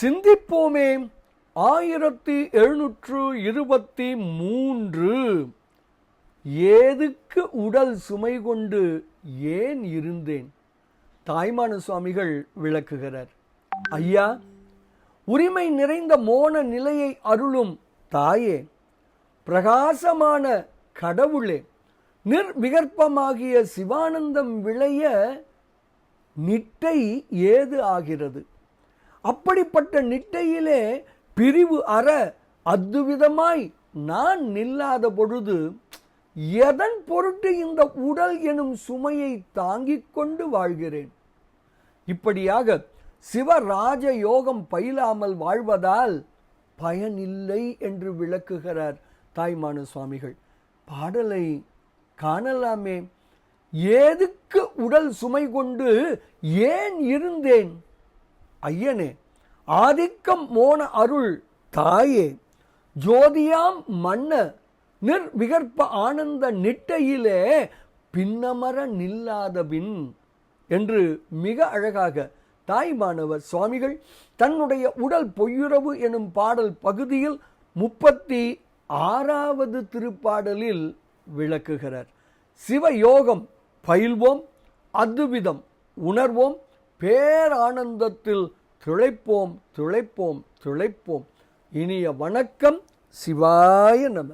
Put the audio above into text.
சிந்திப்போமே. ஆயிரத்தி எழுநூற்று இருபத்தி மூன்று. ஏதுக்கு உடல் சுமை கொண்டு ஏன் இருந்தேன்? தாய்மான சுவாமிகள் விளக்குகிறார். ஐயா உரிமை நிறைந்த மோன நிலையை அருளும் தாயே பிரகாசமான கடவுளே நிர்விகற்பமாகிய சிவானந்தம் விளைய நிட்டை ஏது ஆகிறது? அப்படிப்பட்ட நிட்டையிலே பிரிவு அற அத்துவிதமாய் நான் நில்லாத பொழுது எதன் பொருட்டு இந்த உடல் எனும் சுமையை தாங்கிக் கொண்டு வாழ்கிறேன்? இப்படியாக சிவராஜ யோகம் பயிலாமல் வாழ்வதால் பயனில்லை என்று விளக்குகிறார் தாய்மானு சுவாமிகள். பாடலை காணலாமே. ஏதுக்கு உடல் சுமை கொண்டு ஏன் இருந்தேன்? ஐயனே ஆதிக்கம் மோன அருள் தாயே ஜோதியாம் மன்ன நிர்விகற்ப ஆனந்த நிட்டையிலே பின்னமர நில்லாதபின் என்று மிக அழகாக தாய்மானவர் சுவாமிகள் தன்னுடைய உடல் பொய்யுறவு எனும் பாடல் பகுதியில் முப்பத்தி ஆறாவது திருப்பாடலில் விளக்குகிறார். சிவயோகம் பயில்வோம் அத்துவிதம் உணர்வோம் பேரானந்தத்தில் திளைப்போம் திளைப்போம் திளைப்போம். இனிய வணக்கம் சிவாய நம.